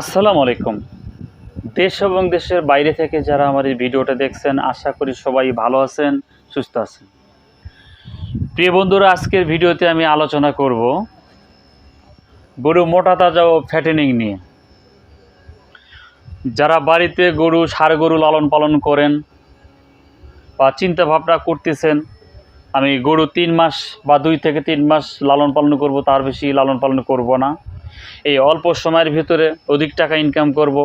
আসসালামু আলাইকুম। দেশ এবং দেশের বাইরে থেকে যারা আমার এই ভিডিওটা দেখছেন, আশা করি সবাই ভালো আছেন, সুস্থ আছেন। প্রিয় বন্ধুরা, আজকের ভিডিওতে আমি আলোচনা করব গরু মোটা, তাজা ও ফ্যাটেনিং নিয়ে। যারা বাড়িতে গরু, সার গরু লালন পালন করেন বা চিন্তা ভাবনা করতেছেন, আমি গরু তিন মাস বা দুই থেকে তিন মাস লালন পালন করব, তার বেশি লালন পালন করব না। এই অল্প সময়ের ভিতরে অধিক টাকা ইনকাম করব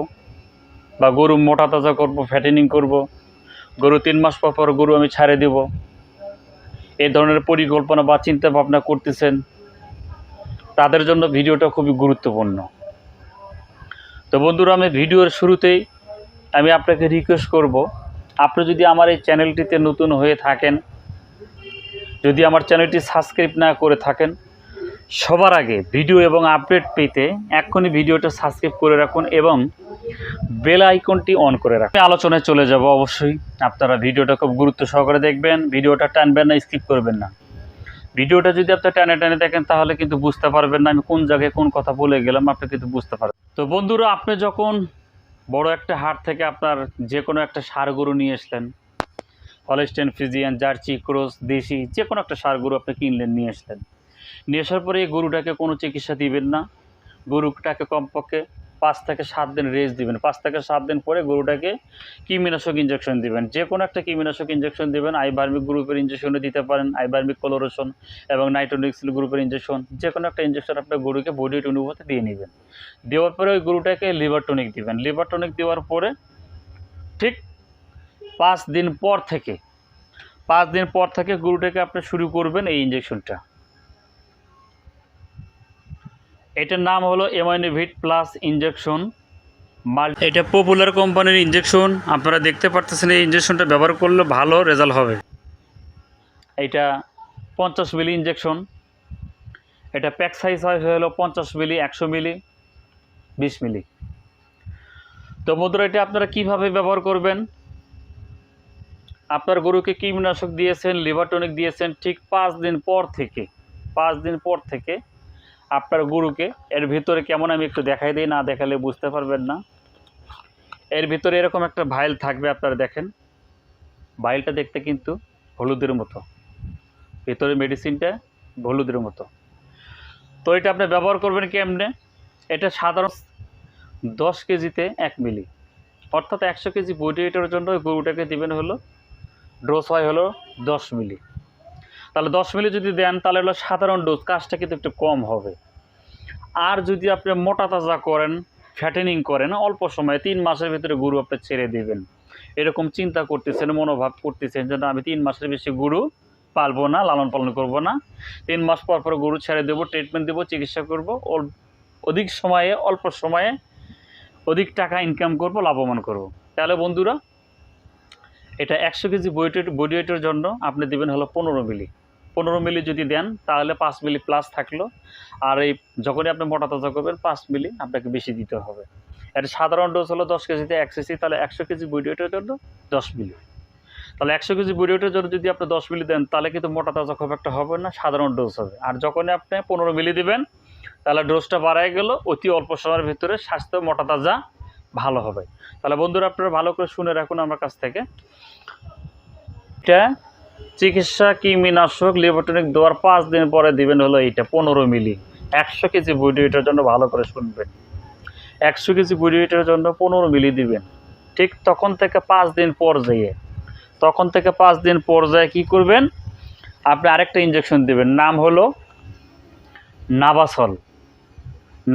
বা গরু মোটা তাজা করব ফ্যাটেনিং করব, গরু তিন মাস পর পর গরু আমি ছাড়ে দেব। এই ধরনের পরিকল্পনা বা চিন্তা ভাবনা করতেছেন, তাদের জন্য ভিডিওটা খুবই গুরুত্বপূর্ণ। তো বন্ধুরা, আমি ভিডিওর শুরুতেই আমি আপনাকে রিকোয়েস্ট করব, আপনি যদি আমার এই চ্যানেলটিতে নতুন হয়ে থাকেন, যদি আমার চ্যানেলটি সাবস্ক্রাইব না করে থাকেন সবার আগে ভিডিও এবং আপডেট পেতে এক্ষুনি ভিডিওটা সাবস্ক্রাইব করে রাখুন এবং বেল আইকনটি অন করে রাখুন। আলোচনায় চলে যাব অবশ্যই। আপনারা ভিডিওটা খুব গুরুত্ব সহকারে দেখবেন। ভিডিওটা টানবেন না, স্কিপ করবেন না। ভিডিওটা যদি আপনি টানে টানে দেখেন, তাহলে কিন্তু বুঝতে পারবেন না আমি কোন জায়গায় কোন কথা বলে গেলাম, আপনি কিন্তু বুঝতে পারবেন তো বন্ধুরা, আপনি যখন বড় একটা হাট থেকে আপনার যে কোনো একটা সার গরু নিয়ে আসলেন হলস্টেন ফিজিয়ান, জার্সি, ক্রোস, দেশি যে কোনো একটা সার গরু আপনি কিনলেন, নিয়ে আসলেন নিয়ে আসার পরে এই গরুটাকে কোনো চিকিৎসা দিবেন না। গরুটাকে কমপক্ষে পাঁচ থেকে সাত দিন রেস্ট দিবেন। পাঁচ থেকে সাত দিন পরে গরুটাকে কীটনাশক ইঞ্জেকশন দিবেন। যে কোনো একটা কীটনাশক ইঞ্জেকশন দিবেন। আইবার্মিক গ্রুপের ইঞ্জেকশনও দিতে পারেন। আইবার্মিক ক্লোরোসন এবং নাইট্রোনিক্সিল গ্রুপের ইঞ্জেকশন যে কোনো একটা ইঞ্জেকশন আপনার গরুকে বডি টনিকতে দিয়ে নেবেন। দেওয়ার পরে ওই গরুটাকে লিভার টনিক দিবেন। লিভার টনিক দেওয়ার পরে ঠিক পাঁচ দিন পর থেকে, পাঁচ দিন পর থেকে গরুটাকে আপনি শুরু করবেন এই ইঞ্জেকশনটা এটার নাম হলো এমআইনিভিট প্লাস ইঞ্জেকশন মাল এটা পপুলার কোম্পানির ইঞ্জেকশন আপনারা দেখতে পারতেছেন এই ইঞ্জেকশনটা ব্যবহার করলে ভালো রেজাল্ট হবে। এটা পঞ্চাশ মিলি ইঞ্জেকশন এটা প্যাক সাইজ হয় হলো পঞ্চাশ মিলি একশো মিলি বিশ মিলি। তো বন্ধুরা এটা আপনারা কীভাবে ব্যবহার করবেন? আপনার গরুকে কীটনাশক দিয়েছেন লিভার টনিক দিয়েছেন ঠিক পাঁচ দিন পর থেকে পাঁচ দিন পর থেকে আপনার গরুকে, এর ভিতরে কেমন আমি একটু দেখাই দিই, না দেখালে বুঝতে পারবেন না। এর ভিতরে এরকম একটা ভাইল থাকবে, আপনারা দেখেন। ভাইলটা দেখতে কিন্তু হলুদের মতো। ভিতরে মেডিসিনটা হলুদের মতো। তো এটা আপনি ব্যবহার করবেন কেমনে? এটা সাধারণ দশ কেজিতে এক মিলি। অর্থাৎ একশো কেজি বডি ওয়েটের জন্য গরুটাকে দিবেন হলো ডোজ হয় হলো দশ মিলি। তাহলে দশ মিলি যদি দেন, তাহলে হলো সাধারণ ডোজ কাজটা কিন্তু একটু কম হবে। আর যদি আপনি মোটা তাজা করেন ফ্যাটেনিং করেন, অল্প সময়ে তিন মাসের ভিতরে গরু আপনি ছেড়ে দেবেন। এরকম চিন্তা করতেছেন, মনোভাব করতেছেন যে আমি তিন মাসের বেশি গরু পালবো না, লালন পালন করব না। তিন মাস পর পর গরু ছেড়ে দেবো ট্রিটমেন্ট দেবো, চিকিৎসা করব অধিক সময়ে, অল্প সময়ে অধিক টাকা ইনকাম করব, লাভবান করব। তাহলে বন্ধুরা এটা একশো কেজি বডি বডি ওয়েটের জন্য আপনি দেবেন হলো পনেরো মিলি পনেরো মিলি যদি দেন, তাহলে পাঁচ মিলি প্লাস থাকল। আর এই যখনই আপনি মোটা তাজা করবেন, পাঁচ মিলি আপনাকে বেশি দিতে হবে। এটা সাধারণ ডোজ হলো দশ কেজিতে এক কেজি তাহলে একশো কেজি বডি ওয়েটের জন্য দশ মিলি তাহলে একশো কেজি বডি ওয়েটের জন্য যদি আপনি দশ মিলি দেন, তাহলে কিন্তু মোটা তাজা খুব একটা হবে না, সাধারণ ডোজ হবে। আর যখনই আপনি পনেরো মিলি দিবেন, তাহলে ডোজটা বাড়ায় গেল, অতি অল্প সময়ের ভিতরে স্বাস্থ্য মোটা তাজা ভালো হবে। তাহলে বন্ধুরা, আপনারা ভালো করে শুনে রাখুন আমার কাছ থেকে। এটা চিকিৎসা কৃমিনাশক লিবোটনিক দেওয়ার পাঁচ দিন পরে দিবেন হলো এইটা, পনেরো মিলি। একশো কেজি বডি ওয়েটের জন্য ভালো করে শুনবেন। একশো কেজি বডি ওয়েটের জন্য পনেরো মিলি দিবেন। ঠিক তখন থেকে পাঁচ দিন পর যেয়ে তখন থেকে পাঁচ দিন পর যায় কী করবেন? আপনি আরেকটা ইঞ্জেকশন দিবেন। নাম হলো নাবাসল।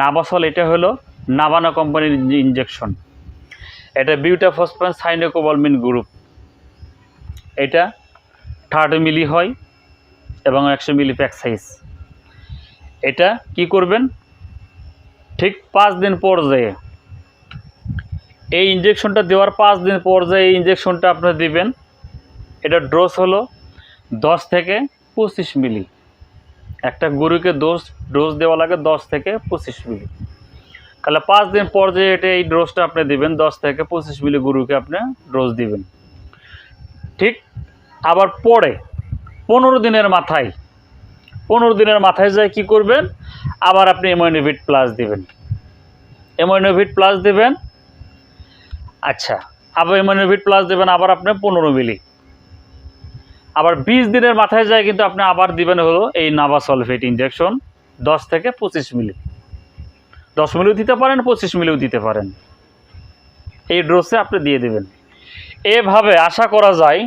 নাবাসল এটা হলো নাবানা কোম্পানির ইঞ্জেকশন এটা বিউটাফসফান সাইনোকোবলমিন গ্রুপ এটা থার্ড মিলি হয় এবং একশো মিলি প্যাক সাইজ এটা কি করবেন? ঠিক পাঁচ দিন পর যেয়ে। এই ইঞ্জেকশনটা দেওয়ার পাঁচ দিন পর যেয়ে এই ইঞ্জেকশনটা আপনার দিবেন। এটা ডোজ হলো দশ থেকে পঁচিশ মিলি একটা গরুকে ডোজ ডোজ দেওয়া লাগে দশ থেকে পঁচিশ মিলি তাহলে পাঁচ দিন পর যে এটা এই ডোজটা আপনি দিবেন, দশ থেকে পঁচিশ মিলি গরুকে আপনি ডোজ দিবেন। ঠিক? আবার পরে, পনেরো দিনের মাথায়, পনেরো দিনের মাথায় যায় কি করবেন? আবার আপনি ইমিউনিভিট প্লাস দিবেন। এমোনোভিট প্লাস দেবেন। আচ্ছা আবার এমোনোভিট প্লাস দেবেন, আবার আপনি পনেরো মিলি। আবার বিশ দিনের মাথায় যায় কিন্তু আপনি আবার দিবেন হলো এই নাভা সলফেট ইঞ্জেকশন দশ থেকে পঁচিশ মিলি। দশ মিলিও দিতে পারেন, পঁচিশ মিলিও দিতে পারেন। এই ডোজে আপনি দিয়ে দেবেন। এভাবে আশা করা যায়,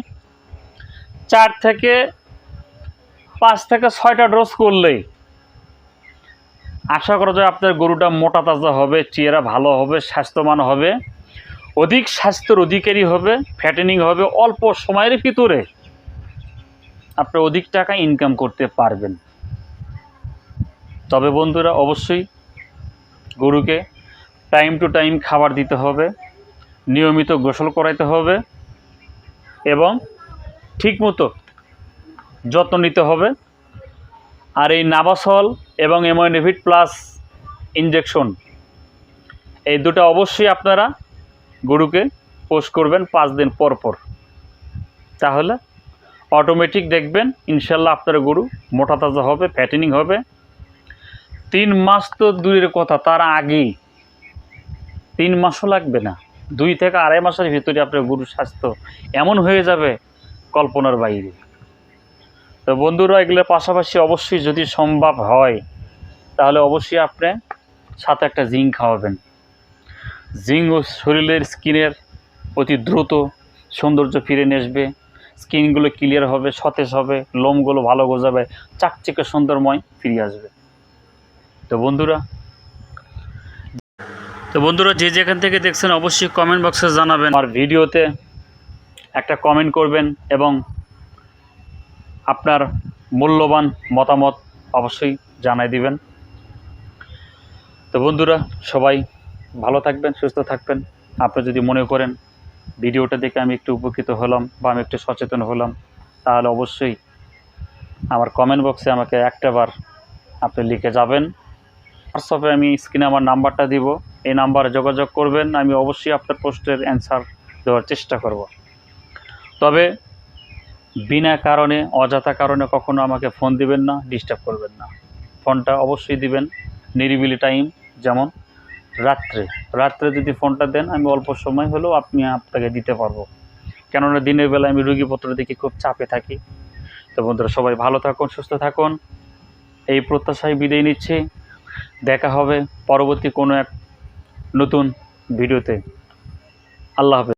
চার থেকে পাঁচ থেকে ছয়টা ডোজ করলেই আশা করা যায় আপনার গরুটা মোটা তাজা হবে, চেহারা ভালো হবে, স্বাস্থ্যবান হবে। অধিক স্বাস্থ্যের অধিকারী হবে ফ্যাটেনিং হবে, অল্প সময়ের ভিতরে আপনি অধিক টাকা ইনকাম করতে পারবেন। তবে বন্ধুরা, অবশ্যই গরুকে টাইম টু টাইম খাবার দিতে হবে। নিয়মিত গোসল করাইতে হবে এবং ঠিকমতো যত্ন নিতে হবে। আর এই নাবাসল এবং এমোনিভিট প্লাস ইনজেকশন, এই দুটো অবশ্যই আপনারা গরুকে পোস্ট করবেন পাঁচ দিন পর পর। তাহলে অটোমেটিক দেখবেন, ইনশাল্লাহ আপনার গরু মোটা তাজা হবে ফ্যাটেনিং হবে। তিন মাস তো দূরের কথা, তার আগে। তিন মাসও লাগবে না। দুই থেকে আড়াই মাসের ভিতরে আপনার গরুর স্বাস্থ্য এমন হয়ে যাবে কল্পনার বাইরে। তো বন্ধুরা, এগুলোর পাশাপাশি অবশ্যই যদি সম্ভব হয়, তাহলে অবশ্যই আপনি সাথে একটা জিঙ্ক খাওয়াবেন। জিঙ্ক ও শরীরের স্কিনের অতি দ্রুত সৌন্দর্য ফিরে আসবে, স্কিনগুলো ক্লিয়ার হবে, সতেজ হবে, লোমগুলো ভালো গজাবে চাকচিকে সুন্দরময় ফিরে আসবে। তো বন্ধুরা তো বন্ধুরা যে যেখান থেকে দেখছেন অবশ্যই কমেন্ট বক্সে জানাবেন। আমার ভিডিওতে একটা কমেন্ট করবেন এবং আপনার মূল্যবান মতামত অবশ্যই জানাই দিবেন। তো বন্ধুরা, সবাই ভালো থাকবেন, সুস্থ থাকবেন। আপনি যদি মনে করেন ভিডিওটা দেখে আমি একটু উপকৃত হলাম বা আমি একটু সচেতন হলাম, তাহলে অবশ্যই আমার কমেন্ট বক্সে আমাকে একটাবার আপনি লিখে যাবেন। হোয়াটসঅ্যাপে আমি স্ক্রিনে আমার নাম্বারটা দিব। এই নাম্বারে যোগাযোগ করবেন, আমি অবশ্যই আপনার পোস্টের অ্যান্সার দেওয়ার চেষ্টা করব। তবে বিনা কারণে, অযথা কারণে কখনো আমাকে ফোন দিবেন না ডিস্টার্ব করবেন না। ফোনটা অবশ্যই দিবেন, নিরিবিলি টাইম যেমন রাত্রে। রাত্রে যদি ফোনটা দেন, আমি অল্প সময় হলেও আপনি আপনাকে দিতে পারব। কেননা দিনের বেলা আমি রুগীপত্র দেখে খুব চাপে থাকি। তো বন্ধুরা, সবাই ভালো থাকুন, সুস্থ থাকুন। এই প্রত্যাশায় বিদায় নিচ্ছি। দেখা হবে পরবর্তী কোনো এক নতুন ভিডিওতে। আল্লাহ হাফেজ।